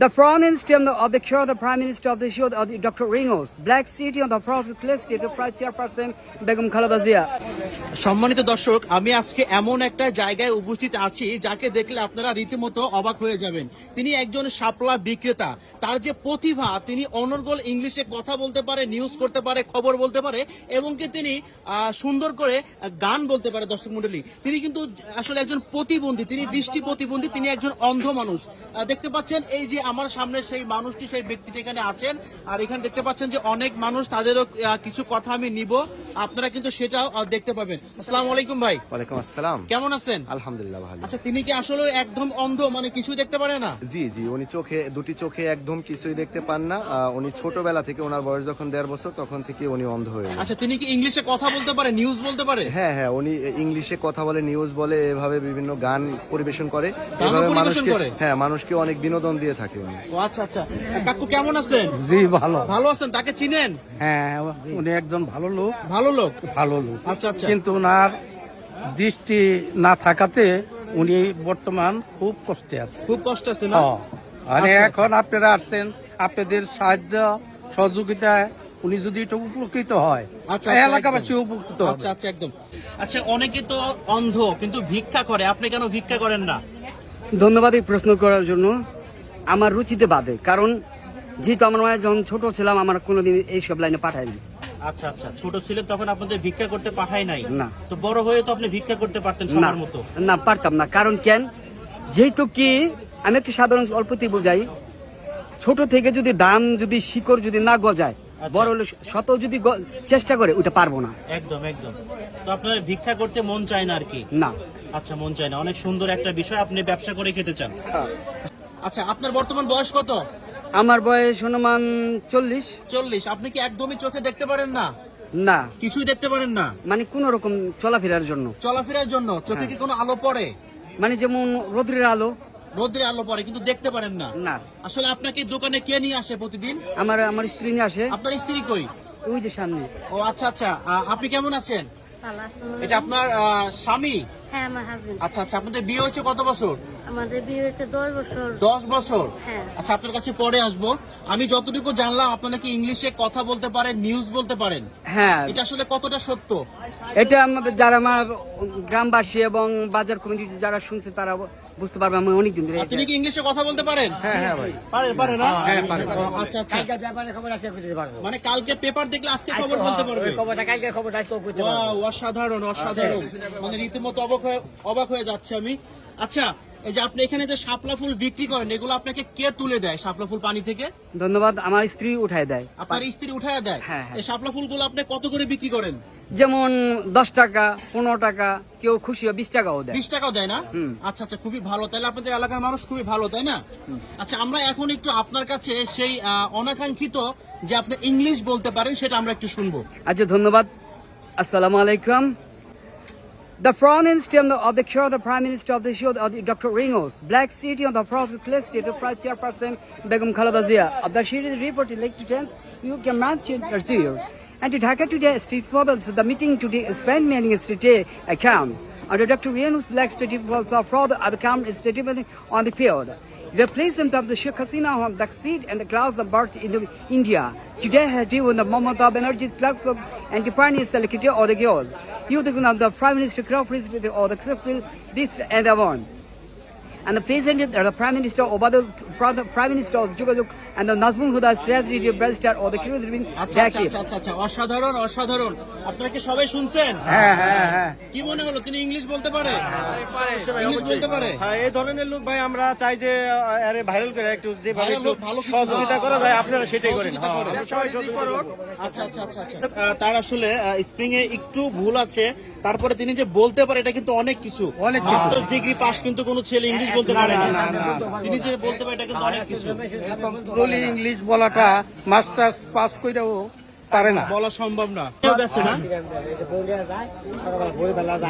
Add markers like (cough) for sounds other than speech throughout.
The and stem of the cure, the Prime Minister of the the Dr. Ringos, Black City on the process, of Prime Chairperson Khalada Zia. সম্মানিত দর্শক আমি আজকে এমন একটা জায়গায় উপস্থিত আছি যাকে দেখলে আপনারা রীতিমতো অবাক হয়ে যাবেন তিনি একজন শাপলা বিক্রেতা তার যে প্রতিভা তিনি অনর্গল ইংলিশে কথা বলতে পারে নিউজ করতে পারে খবর বলতে পারে এবং কি তিনি সুন্দর করে গান বলতে পারে দর্শক মন্ডলী তিনি কিন্তু আসলে একজন প্রতিবন্ধী তিনি দৃষ্টি প্রতিবন্ধী তিনি একজন অন্ধ মানুষ দেখতে পাচ্ছেন এই যে আমার সামনে সেই মানুষটি সেই ব্যক্তিটি এখানে আছেন আর এখানে দেখতে পাচ্ছেন যে অনেক মানুষ তাদেরও কিছু কথা আমি নিব। আপনারা কিন্তু সেটাও দেখতে পাবেন। আসসালামু আলাইকুম ভাই। ওয়ালাইকুম আসসালাম। কেমন আছেন? আলহামদুলিল্লাহ ভালো। আচ্ছা তিনি কি আসলে একদম অন্ধ মানে কিছুই দেখতে পারে না? জি জি উনি চোখে দুটি চোখে একদম কিছুই দেখতে পান না। উনি ছোটবেলা থেকে ওনার বয়স যখন দেড় বছর তখন থেকে উনি অন্ধ হয়ে আচ্ছা তিনি কি ইংলিশে কথা বলতে পারে নিউজ বলতে পারে? হ্যাঁ হ্যাঁ উনি ইংলিশে কথা বলে নিউজ বলে এভাবে বিভিন্ন গান পরিবেশন করে। এভাবে মানুষকে করে? হ্যাঁ মানুষকে অনেক বিনোদন দিয়ে থাকে। উনি ও আচ্ছা আচ্ছা। কাকু কেমন আছেন? জি ভালো। ভালো আছেন? তাকে চিনেন? হ্যাঁ উনি একজন ভালো লোক। ভালো লোক? ভালো লোক। আচ্ছা আচ্ছা। কিন্তু ওনার দৃষ্টি না থাকাতে উনি বর্তমান খুব কষ্টে আছে খুব কষ্ট আছে না? হ্যাঁ। আর আচ্ছা, এখন আপনারা আসছেন আপনাদের সাহায্য সহযোগিতায় উনি যদি একটু উপকৃত হয় এলাকাবাসী উপকৃত হবে। আচ্ছা আচ্ছা একদম। আচ্ছা অনেকে তো অন্ধ কিন্তু ভিক্ষা করে। আপনি কেন ভিক্ষা করেন না? ধন্যবাদ এই প্রশ্ন করার জন্য। আমার রুচিতে বাদে কারণ যেহেতু আমার মায়ের যখন ছোট ছিলাম আমার কোনোদিন এইসব লাইনে পাঠায়নি। আচ্ছা আচ্ছা। ছোট ছিলেন তখন আপনাদের ভিক্ষা করতে পাঠায় নাই। না। তো বড় হয়ে তো আপনি ভিক্ষা করতে পারতেন না সবার মতো? না পারতাম না। কারণ কেন? যেহেতু কি আমি একটু সাধারণ অল্পতে বোঝাই। ছোট থেকে যদি দাম যদি শিকড় যদি না গজায় আচ্ছা। বড় হলে শত যদি গ- চেষ্টা করে ওটা পারব না। একদম একদম। তো আপনার ভিক্ষা করতে মন চায় না আর কি? না। আচ্ছা মন চায় না। অনেক সুন্দর একটা বিষয়। আপনি ব্যবসা করে খেতে চান। আচ্ছা আপনার বর্তমান বয়স কত? আমার বয়স হনুমান চল্লিশ। চল্লিশ। আপনি কি একদমই চোখে দেখতে পারেন না? না। কিছুই দেখতে পারেন না? মানে কোন রকম চলাফেরার জন্য। চলাফেরার জন্য? চোখে কি কোনো আলো পড়ে? মানে যেমন রোদ্রের আলো। রোদ্রে আলো পড়ে কিন্তু দেখতে পারেন না? না। আসলে আপনাকে দোকানে কে নিয়ে আসে প্রতিদিন? আমার আমার স্ত্রী নিয়ে আসে। আপনার স্ত্রী কই? ওই যে সামনে। ও আচ্ছা আচ্ছা। আপনি কেমন আছেন? এটা আপনার স্বামী? হ্যাঁ আমার হাজবেন্ড আচ্ছা আচ্ছা আপনাদের বিয়ে হয়েছে কত বছর? আমাদের বিয়ে হয়েছে দশ বছর। দশ বছর? হ্যাঁ। আচ্ছা আপনার কাছে পরে আসব। আমি যতটুকু জানলাম আপনারা কি ইংলিশে কথা বলতে পারেন নিউজ বলতে পারেন? হ্যাঁ। এটা আসলে কতটা সত্য? এটা আমাদের যারা আমার গ্রামবাসী এবং বাজার কমিটি যারা শুনছে তারা বুঝতে পারবে আমি অনেকদিন ধরে আপনি কি ইংলিশে কথা বলতে পারেন? হ্যাঁ হ্যাঁ ভাই। পারেন পারেন না? ও, আচ্ছা আচ্ছা। কালকে ব্যাপারে খবর আছে করতে পারব। মানে কালকে পেপার দেখলে আজকে খবর বলতে পারবে? Wow, অসাধারণ অসাধারণ। মানে রীতিমতো অবাক হয়ে অবাক হয়ে যাচ্ছে আমি। আচ্ছা এই যে আপনি এখানে যে শাপলা ফুল বিক্রি করেন এগুলো আপনাকে কে তুলে দেয় শাপলা ফুল পানি থেকে? ধন্যবাদ আমার স্ত্রী উঠায় দেয়। আপনার স্ত্রী উঠায় দেয়? হ্যাঁ, হ্যাঁ। এই শাপলা ফুলগুলো আপনি কত করে বিক্রি করেন? যেমন দশ টাকা পনেরো টাকা কেউ খুশি হয় বিশ টাকাও দেয় বিশ টাকাও দেয় না আচ্ছা আচ্ছা খুবই ভালো তাহলে আপনাদের এলাকার মানুষ খুবই ভালো তাই না আচ্ছা আমরা এখন একটু আপনার কাছে সেই অনাকাঙ্ক্ষিত যে আপনি ইংলিশ বলতে পারেন সেটা আমরা একটু শুনব আচ্ছা ধন্যবাদ আসসালামু আলাইকুম The and stem of the cure, the Prime Minister of the show, of the Dr. Ringos, Black City on the clear state of Prime Chairperson Begum Khaladazia. Of the series report, like to chance, you can match it you. And to Dhaka today, street fathers, the meeting today is meeting is today account. Under Dr. Ringos, Black the fraud of the camp is statement on the field. The placement of the Sheikh Hasina on the seed and the clouds of birth in the India. Today has given the moment of energy flux of and defining selectivity or the girls. You the of the Prime Minister Crawford or the Crystal this and the one. And the President or the Prime Minister or the Jugajuk and the Nazmul Huda Srezri Brester or the Kirudrin আচ্ছা আচ্ছা আচ্ছা অসাধারণ অসাধারণ। আপনারা কি সবাই শুনছেন? হ্যাঁ হ্যাঁ হ্যাঁ। কি মনে হলো তিনি ইংলিশ বলতে পারে? ইংলিশ বলতে পারে? হ্যাঁ এই ধরনের লোক ভাই আমরা চাই যে আরে ভাইরাল করে একটু যে সহযোগিতা করা যায় আপনারা সেটাই করেন। হ্যাঁ, আচ্ছা আচ্ছা আচ্ছা আচ্ছা। আহ, তার আসলে স্প্রিং এ একটু ভুল আছে। তারপরে তিনি যে বলতে পারে এটা কিন্তু অনেক কিছু। অনেক কিছু। ডিগ্রি পাস কিন্তু কোনো ছেলে ইংলিশ বলতে পারে না। তিনি যে বলতে পারে এটা কিন্তু অনেক কিছু। বলি ইংলিশ বলাটা মাস্টার্স পাস কইরাও পারে না। বলা সম্ভব না। কেউ গেছে না?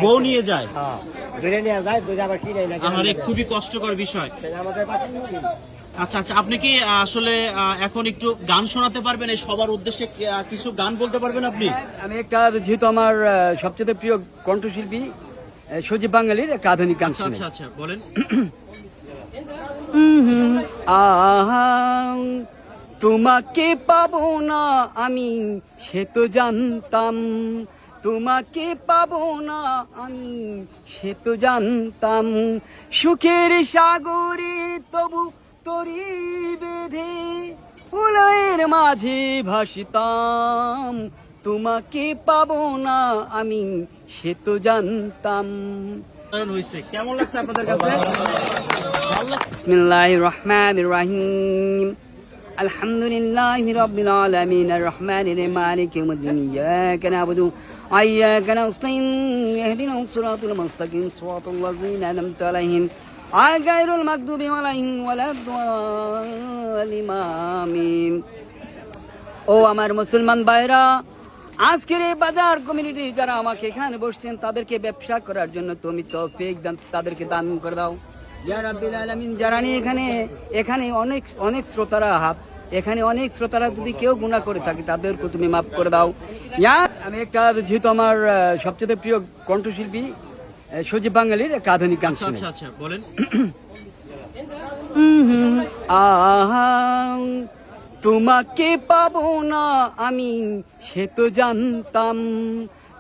বউ নিয়ে যায়। আমার এই খুবই কষ্টকর বিষয়। আচ্ছা আচ্ছা আপনি কি আসলে এখন একটু গান শোনাতে পারবেন? এই সবার উদ্দেশ্যে কিছু গান বলতে পারবেন আপনি? আমি একটা যেহেতু আমার সবচেয়ে প্রিয় কণ্ঠশিল্পী সজীব বাঙালির একটা আধুনিক গান আচ্ছা আচ্ছা আচ্ছা বলেন। (coughs) তোমাকে পাবো না আমি, সে তো জানতাম। তোমাকে পাবো না আমি, সে তো জানতাম। সুখের সাগরে তবু তরি বেঁধে ফুলের মাঝে ভাসিতাম। তোমাকে পাবো না আমি, সে তো জানতাম। بسم الله الرحمن الرحيم الحمد لله رب العالمين الرحمن مالك يوم الدين اياك نعبد واياك نستعين اهدنا الصراط المستقيم صراط الذين انعمت عليهم غير المغضوب عليهم ولا الضالين امين أو أمر مسلمان بايرا আজকের এই বাজার কমিউনিটি যারা আমাকে এখানে বসছেন তাদেরকে ব্যবসা করার জন্য তুমি তৌফিক দান তাদেরকে দান করে দাও। ইয়া রাব্বিল আলামিন যারা নিয়ে এখানে এখানে অনেক অনেক শ্রোতারা হাত এখানে অনেক শ্রোতারা যদি কেউ গুণা করে থাকে তাদেরকে তুমি মাফ করে দাও। ইয়া আমি একটা যেহেতু আমার সবচেয়ে প্রিয় কণ্ঠশিল্পী সজীব বাঙালির একটা আধুনিক গান আচ্ছা আচ্ছা আচ্ছা বলেন। আহা তোমাকে পাবো না আমি সে তো জানতাম।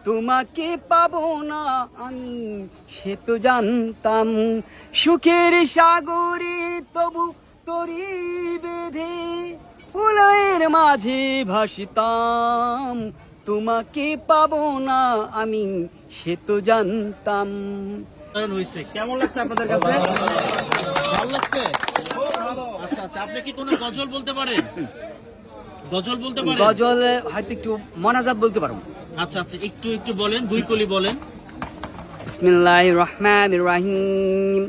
তোমাকে পাবো না আমি সে তো জানতাম। সুখের সাগরে তবু তরি বেঁধে ফুলের মাঝে ভাসিতাম। তোমাকে পাবো না আমি সে তো জানতাম। কেমন লাগছে আপনাদের কাছে? ভালো লাগছে। আচ্ছা আচ্ছা আপনি কি কোনো গজল বলতে পারেন গজল বলতে পারেন গজল হয়তো একটু মনাজাত বলতে পারবো আচ্ছা আচ্ছা একটু একটু বলেন দুই কলি বলেন بسم الله الرحمن الرحيم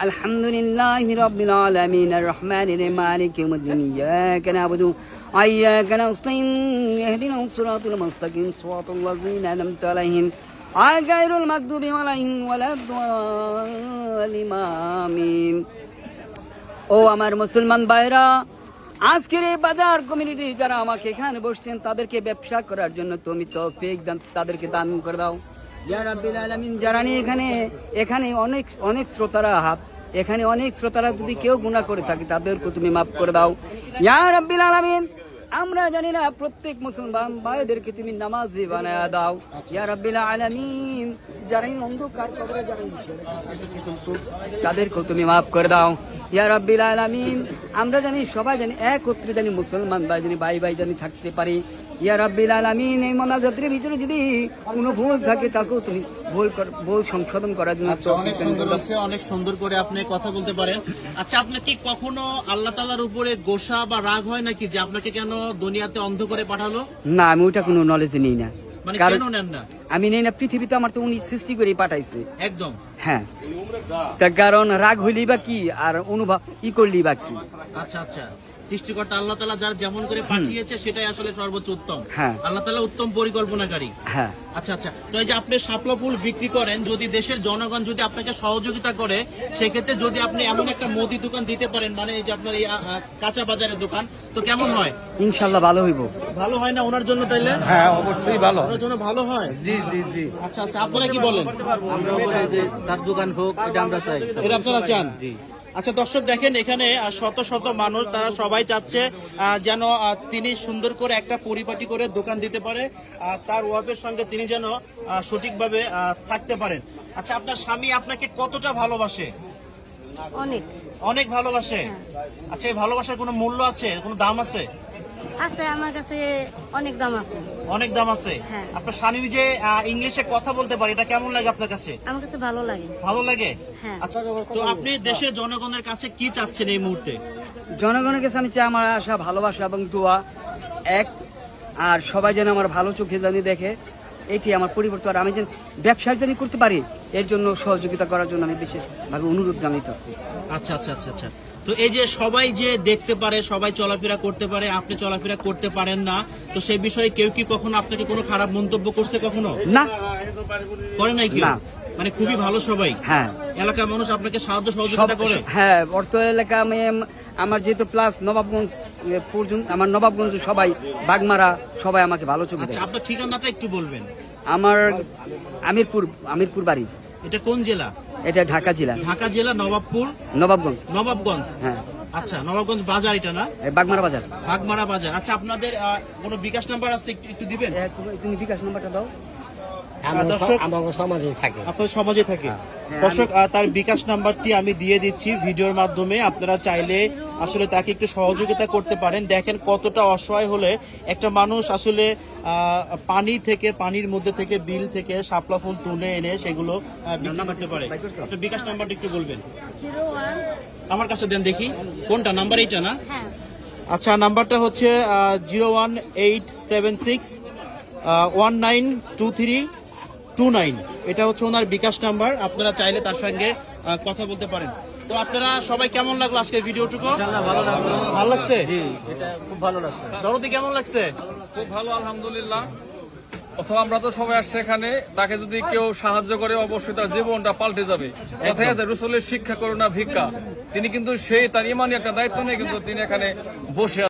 الحمد لله رب العالمين الرحمن الرحيم مالك يوم الدين إياك نعبد وإياك نستعين اهدنا الصراط المستقيم صراط الذين أنعمت عليهم غير المغضوب عليهم ولا الضالين آمين ও আমার মুসলমান ভাইরা, আজকের এই বাজার কমিউনিটি যারা আমাকে এখানে বসছেন, তাদেরকে ব্যবসা করার জন্য তুমি তৌফিক তাদেরকে দান করে দাও। রাব্বিল আলামিন, যারা এখানে এখানে অনেক অনেক শ্রোতারা হাত, এখানে অনেক শ্রোতারা যদি কেউ গুণা করে থাকে তাদেরকে তুমি মাফ করে দাও। ইয়া রাব্বিল আলামিন, আমরা জানি না প্রত্যেক মুসলমান ভাইদেরকে তুমি নামাজি বানায়া দাও। ইয়া রাব্বিল আলামিন যারা অন্ধকার যারা তাদেরকে তুমি মাফ করে দাও। ইয়া রাব্বিল আলামিন আমরা জানি সবাই জানি একত্রে জানি মুসলমান ভাই জানি ভাই ভাই জানি থাকতে পারি। ইয়া রাব্বিল আলামিন এই মোনাজাতের ভিতরে যদি কোনো ভুল থাকে তাকেও তুমি ভুল ভুল সংশোধন করার জন্য আচ্ছা অনেক সুন্দর হচ্ছে অনেক সুন্দর করে আপনি কথা বলতে পারেন। আচ্ছা আপনার কি কখনো আল্লাহ তালার উপরে গোসা বা রাগ হয় নাকি যে আপনাকে কেন দুনিয়াতে অন্ধ করে পাঠালো? না আমি ওইটা কোনো নলেজ নেই না। মানে কেন নেন না? আমি নেই না পৃথিবীতে আমার তো উনি সৃষ্টি করে পাঠাইছে। একদম। হ্যাঁ। তার কারণ রাগ হইলি বা কি আর অনুভব ই করলি বা কি। আচ্ছা আচ্ছা। সৃষ্টিকর্তা আল্লাহ তালা যার যেমন করে পাঠিয়েছে সেটাই আসলে সর্বোচ্চ উত্তম। হ্যাঁ। আল্লাহ তালা উত্তম পরিকল্পনাকারী। হ্যাঁ। আচ্ছা আচ্ছা। তো এই যে আপনি শাপলা ফুল বিক্রি করেন যদি দেশের জনগণ যদি আপনাকে সহযোগিতা করে সেক্ষেত্রে যদি আপনি এমন একটা মুদি দোকান দিতে পারেন মানে এই যে আপনার এই কাঁচা বাজারের দোকান তো কেমন হয়? ইনশাল্লাহ ভালো হইব। ভালো হয় না ওনার জন্য তাইলে? হ্যাঁ অবশ্যই ভালো। ওনার জন্য ভালো হয়? জি জি জি। আচ্ছা আচ্ছা আপনারা কি বলেন? আমরা বলি যে তার দোকান হোক এটা আমরা চাই। এটা আপনারা চান? আচ্ছা দর্শক দেখেন এখানে শত শত মানুষ তারা সবাই চাচ্ছে যেন তিনি সুন্দর করে একটা পরিপাটি করে দোকান দিতে পারে তার ওয়াফের সঙ্গে তিনি যেন সঠিকভাবে থাকতে পারেন। আচ্ছা আপনার স্বামী আপনাকে কতটা ভালোবাসে? অনেক। অনেক ভালোবাসে? আচ্ছা এই ভালোবাসার কোনো মূল্য আছে? কোনো দাম আছে? আছে আমার কাছে অনেক দাম আছে। অনেক দাম আছে? হ্যাঁ। আপনার স্বামী যে ইংলিশে কথা বলতে পারে এটা কেমন লাগে আপনার কাছে? আমার কাছে ভালো লাগে। ভালো লাগে? হ্যাঁ। আচ্ছা তো আপনি দেশের জনগণের কাছে কি চাচ্ছেন এই মুহূর্তে? জনগণের কাছে আমি চাই আমার আশা ভালোবাসা এবং দোয়া এক আর সবাই যেন আমার ভালো চোখে জানি দেখে এটি আমার পরিবর্তন। আর আমি যেন ব্যবসা জানি করতে পারি এর জন্য সহযোগিতা করার জন্য আমি বিশেষভাবে অনুরোধ জানাইতেছি। আচ্ছা আচ্ছা আচ্ছা আচ্ছা। তো এই যে সবাই যে দেখতে পারে সবাই চলাফেরা করতে পারে আপনি চলাফেরা করতে পারেন না তো সেই বিষয়ে কেউ কি কখনো আপনাকে কোনো খারাপ মন্তব্য করছে কখনো? না। করে নাই কি না। মানে খুবই ভালো সবাই। হ্যাঁ। এলাকার মানুষ আপনাকে সাহায্য সহযোগিতা করে? হ্যাঁ অর্থ এলাকা আমি আমার যেহেতু প্লাস নবাবগঞ্জ পর্যন্ত আমার নবাবগঞ্জ সবাই বাগমারা সবাই আমাকে ভালো চোখে আচ্ছা দেখে। আপনার ঠিকানাটা একটু বলবেন। আমার আমিরপুর আমিরপুর বাড়ি। এটা কোন জেলা? এটা ঢাকা জেলা। ঢাকা জেলা নবাবপুর। নবাবগঞ্জ। নবাবগঞ্জ। হ্যাঁ। আচ্ছা নবাবগঞ্জ বাজার এটা না? বাগমারা বাজার। বাগমারা বাজার। আচ্ছা আপনাদের কোনো বিকাশ নাম্বার আছে একটু দিবেন? তুমি বিকাশ নাম্বারটা দাও দর্শক আমাদের সমাজে থাকে আপনার সমাজে থাকে। দর্শক তার বিকাশ নাম্বারটি আমি দিয়ে দিচ্ছি ভিডিওর মাধ্যমে। আপনারা চাইলে আসলে তাকে একটু সহযোগিতা করতে পারেন। দেখেন কতটা অসহায় হলে একটা মানুষ আসলে পানি থেকে পানির মধ্যে থেকে বিল থেকে শাপলা ফুল তুলে এনে সেগুলো করতে পারে। বিকাশ নাম্বারটা একটু বলবেন। আমার কাছে দেন দেখি। কোনটা? নাম্বার এইটা না? হ্যাঁ। আচ্ছা নাম্বারটা হচ্ছে zero one eight seven six one nine two three two nine. এটা হচ্ছে ওনার বিকাশ নাম্বার। আপনারা চাইলে তার সঙ্গে কথা বলতে পারেন। তো আপনারা সবাই কেমন লাগল আজকে ভিডিওটুকু? ভালো লাগছে? খুব ভালো লাগছে। দরদি কেমন লাগছে? খুব ভালো আলহামদুলিল্লাহ। অথবা আমরা তো সবাই আসছে এখানে তাকে যদি কেউ সাহায্য করে অবশ্যই তার জীবনটা পাল্টে যাবে। কথায় আছে রসুলের শিক্ষা করুণা ভিক্ষা। তিনি কিন্তু সেই তার ইমানি একটা দায়িত্ব নেই কিন্তু তিনি এখানে বসে